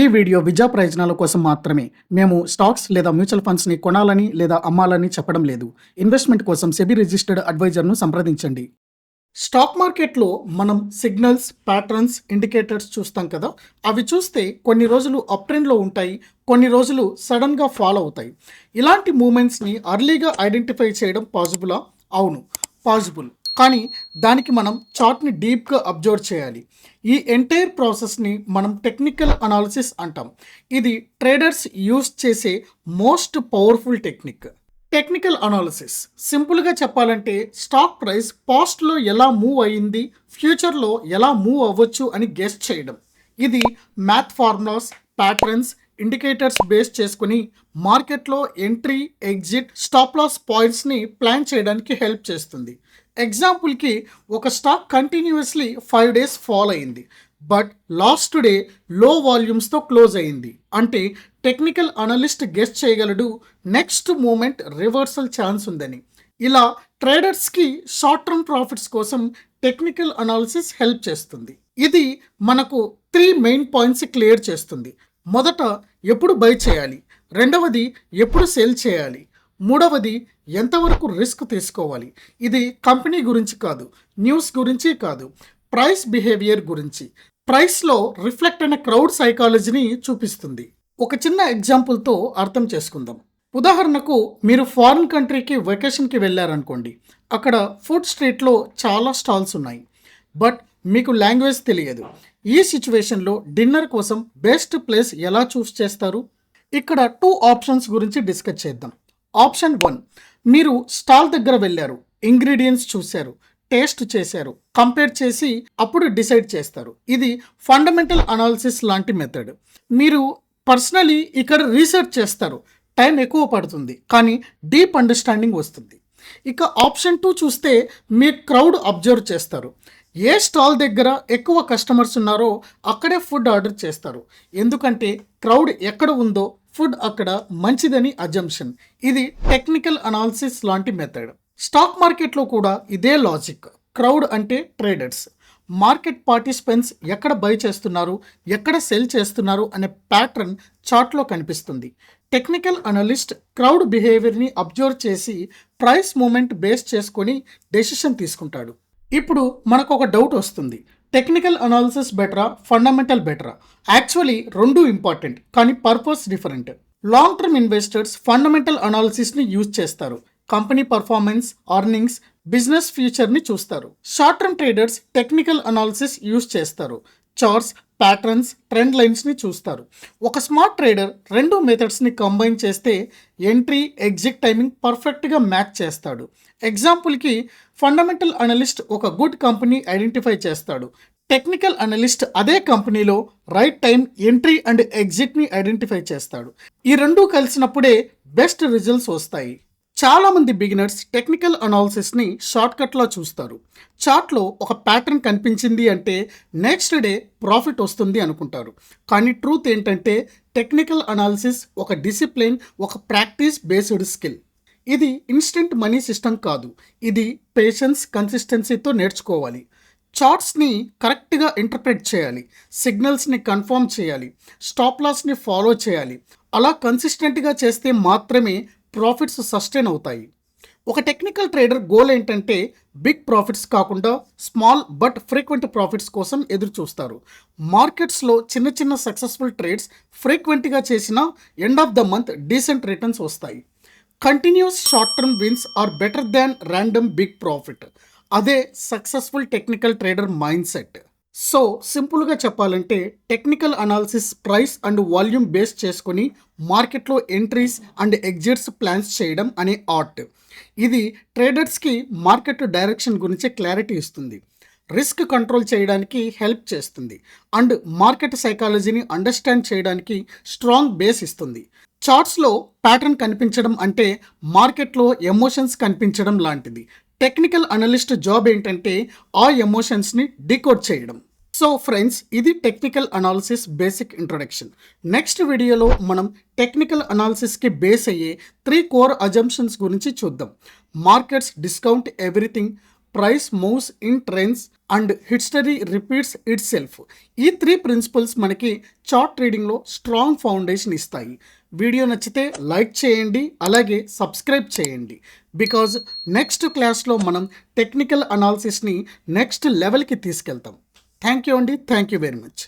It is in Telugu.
ఈ వీడియో విద్యా ప్రయోజనాల కోసం మాత్రమే. మేము స్టాక్స్ లేదా మ్యూచువల్ ఫండ్స్ని కొనాలని లేదా అమ్మాలని చెప్పడం లేదు. ఇన్వెస్ట్మెంట్ కోసం సెబీ రిజిస్టర్డ్ అడ్వైజర్ను సంప్రదించండి. స్టాక్ మార్కెట్లో మనం సిగ్నల్స్ ప్యాటర్న్స్ ఇండికేటర్స్ చూస్తాం కదా? అవి చూస్తే కొన్ని రోజులు అప్ ట్రెండ్లో ఉంటాయి కొన్ని రోజులు సడన్గా ఫాలో అవుతాయి. ఇలాంటి మూమెంట్స్ని అర్లీగా ఐడెంటిఫై చేయడం పాసిబులా అవును పాసిబుల్ కానీ దానికి మనం చార్ట్ని డీప్గా అబ్జర్వ్ చేయాలి. ఈ ఎంటైర్ ప్రాసెస్ని మనం టెక్నికల్ అనాలిసిస్ అంటాం. ఇది ట్రేడర్స్ యూస్ చేసే most powerful technique. Technical analysis. సింపుల్గా చెప్పాలంటే స్టాక్ ప్రైస్ పాస్ట్లో ఎలా మూవ్ అయ్యింది ఫ్యూచర్లో ఎలా మూవ్ అవ్వచ్చు అని గెస్ట్ చేయడం. ఇది math formulas patterns indicators base చేసుకుని మార్కెట్లో ఎంట్రీ ఎగ్జిట్ స్టాప్ లాస్ పాయింట్స్ని ప్లాన్ చేయడానికి హెల్ప్ చేస్తుంది. ఎగ్జాంపుల్కి ఒక stock continuously five days fall అయింది. బట్ లాస్ట్ డే లో వాల్యూమ్స్తో క్లోజ్ అయింది. అంటే టెక్నికల్ అనలిస్ట్ గెస్ట్ చేయగలడు. నెక్స్ట్ మూమెంట్ రివర్సల్ ఛాన్స్ ఉందని. ఇలా ట్రేడర్స్కి షార్ట్ టర్మ్ ప్రాఫిట్స్ కోసం టెక్నికల్ అనాలిసిస్ హెల్ప్ చేస్తుంది. ఇది మనకు త్రీ మెయిన్ పాయింట్స్ క్లియర్ చేస్తుంది. మొదట ఎప్పుడు బై చేయాలి? రెండవది ఎప్పుడు సేల్ చేయాలి? మూడవది ఎంతవరకు రిస్క్ తీసుకోవాలి? ఇది కంపెనీ గురించి కాదు న్యూస్ గురించి కాదు ప్రైస్ బిహేవియర్ గురించి. ప్రైస్లో రిఫ్లెక్ట్ అయిన క్రౌడ్ సైకాలజీని చూపిస్తుంది. ఒక చిన్న ఎగ్జాంపుల్తో అర్థం చేసుకుందాం. ఉదాహరణకు మీరు ఫారిన్ కంట్రీకి వెకేషన్కి వెళ్ళారనుకోండి. అక్కడ ఫుడ్ స్ట్రీట్లో చాలా స్టాల్స్ ఉన్నాయి. బట్ మీకు లాంగ్వేజ్ తెలియదు. ఈ సిచ్యువేషన్లో డిన్నర్ కోసం బెస్ట్ ప్లేస్ ఎలా చూస్ చేస్తారు? ఇక్కడ టూ ఆప్షన్స్ గురించి డిస్కస్ చేద్దాం. ఆప్షన్ వన్ మీరు స్టాల్ దగ్గర వెళ్ళారు ఇంగ్రీడియంట్స్ చూశారు టేస్ట్ చేశారు కంపేర్ చేసి అప్పుడు డిసైడ్ చేస్తారు. ఇది ఫండమెంటల్ అనాలిసిస్ లాంటి మెథడ్. మీరు పర్సనలీ ఇక్కడ రీసెర్చ్ చేస్తారు టైం ఎక్కువ పడుతుంది కానీ డీప్ అండర్స్టాండింగ్ వస్తుంది. ఇక ఆప్షన్ టూ చూస్తే మీ క్రౌడ్ అబ్జర్వ్ చేస్తారు. ఏ స్టాల్ దగ్గర ఎక్కువ కస్టమర్స్ ఉన్నారో అక్కడే ఫుడ్ ఆర్డర్ చేస్తారు. ఎందుకంటే క్రౌడ్ ఎక్కడ ఉందో ఫుడ్ అక్కడ మంచిదని అజంప్షన్ ఇది టెక్నికల్ అనాలిసిస్ లాంటి మెథడ్ స్టాక్ మార్కెట్లో కూడా ఇదే లాజిక్ క్రౌడ్ అంటే ట్రేడర్స్ మార్కెట్ పార్టిసిపెంట్స్ ఎక్కడ బై చేస్తున్నారు ఎక్కడ సెల్ చేస్తున్నారు అనే ప్యాటర్న్ చార్ట్లో కనిపిస్తుంది. టెక్నికల్ అనలిస్ట్ క్రౌడ్ బిహేవియర్ని అబ్జర్వ్ చేసి ప్రైస్ మూమెంట్ బేస్ చేసుకొని డెసిషన్ తీసుకుంటాడు. ఇప్పుడు మనకు ఒక డౌట్ వస్తుంది. టెక్నికల్ అనాలిసిస్ బెటరా ఫండమెంటల్ బెటరా యాక్చువల్లీ రెండు ఇంపార్టెంట్ కానీ purpose different long term investors fundamental అనాలిసిస్ని use చేస్తారు. కంపెనీ పర్ఫార్మెన్స్ అర్నింగ్స్ బిజినెస్ ఫ్యూచర్ని చూస్తారు. Short term traders technical analysis use చేస్తారు. చార్ట్స్ ప్యాటర్న్స్ ట్రెండ్ లైన్స్ని చూస్తారు. ఒక స్మార్ట్ ట్రేడర్ రెండు మెథడ్స్ని కంబైన్ చేస్తే ఎంట్రీ ఎగ్జిట్ టైమింగ్ పర్ఫెక్ట్గా మ్యాచ్ చేస్తాడు. ఎగ్జాంపుల్కి ఫండమెంటల్ అనలిస్ట్ ఒక గుడ్ కంపెనీ ఐడెంటిఫై చేస్తాడు. టెక్నికల్ అనలిస్ట్ అదే కంపెనీలో రైట్ టైం ఎంట్రీ అండ్ ఎగ్జిట్ని ఐడెంటిఫై చేస్తాడు. ఈ రెండు కలిసినప్పుడే బెస్ట్ రిజల్ట్స్ వస్తాయి. చాలామంది బిగినర్స్ టెక్నికల్ అనాలిసిస్ని షార్ట్కట్లో చూస్తారు. చార్ట్లో ఒక ప్యాటర్న్ కనిపించింది అంటే నెక్స్ట్ డే ప్రాఫిట్ వస్తుంది అనుకుంటారు. కానీ ట్రూత్ ఏంటంటే టెక్నికల్ అనాలిసిస్ ఒక డిసిప్లిన్ ఒక ప్రాక్టీస్ బేస్డ్ స్కిల్. ఇది ఇన్స్టెంట్ మనీ సిస్టమ్ కాదు. ఇది పేషెన్స్ కన్సిస్టెన్సీతో నేర్చుకోవాలి. చార్ట్స్ని కరెక్ట్గా ఇంటర్ప్రెట్ చేయాలి. సిగ్నల్స్ని కన్ఫర్మ్ చేయాలి. స్టాప్ లాస్ని ఫాలో చేయాలి. అలా కన్సిస్టెంట్గా చేస్తే మాత్రమే ప్రాఫిట్స్ సస్టైన్ అవుతాయి. ఒక టెక్నికల్ ట్రేడర్ గోల్ ఏంటంటే బిగ్ ప్రాఫిట్స్ కాకుండా స్మాల్ బట్ ఫ్రీక్వెంట్ ప్రాఫిట్స్ కోసం ఎదురు చూస్తారు మార్కెట్స్లో చిన్న చిన్న సక్సెస్ఫుల్ ట్రేడ్స్ ఫ్రీక్వెంట్గా చేసిన end of the month decent returns వస్తాయి. Continuous short term wins are better than random big profit. అదే successful technical trader mindset. So సింపుల్గా చెప్పాలంటే technical analysis price and volume base చేసుకొని మార్కెట్లో ఎంట్రీస్ అండ్ ఎగ్జిట్స్ ప్లాన్స్ చేయడం అనే ఆర్ట్. ఇది ట్రేడర్స్కి మార్కెట్ డైరెక్షన్ గురించి క్లారిటీ ఇస్తుంది. రిస్క్ కంట్రోల్ చేయడానికి హెల్ప్ చేస్తుంది. అండ్ మార్కెట్ సైకాలజీని అండర్స్టాండ్ చేయడానికి స్ట్రాంగ్ బేస్ ఇస్తుంది. చార్ట్స్లో ప్యాటర్న్ కనిపించడం అంటే మార్కెట్లో ఎమోషన్స్ కనిపించడం లాంటిది. టెక్నికల్ అనలిస్ట్ జాబ్ ఏంటంటే ఆ ఎమోషన్స్ని డికోడ్ చేయడం. సో ఫ్రెండ్స్ ఇది technical analysis basic introduction. Next వీడియోలో మనం టెక్నికల్ అనాలిసిస్కి బేస్ అయ్యే త్రీ కోర్ అజంప్షన్స్ గురించి చూద్దాం. Markets discount everything price moves in trends and history repeats itself ఈ త్రీ ప్రిన్సిపల్స్ మనకి చార్ట్ ట్రేడింగ్లో స్ట్రాంగ్ ఫౌండేషన్ ఇస్తాయి. వీడియో నచ్చితే లైక్ చేయండి అలాగే సబ్స్క్రైబ్ చేయండి. బికాజ్ నెక్స్ట్ క్లాస్లో మనం టెక్నికల్ అనాలిసిస్ని నెక్స్ట్ లెవెల్కి తీసుకెళ్తాం. థ్యాంక్ యూ అండి. Thank you very much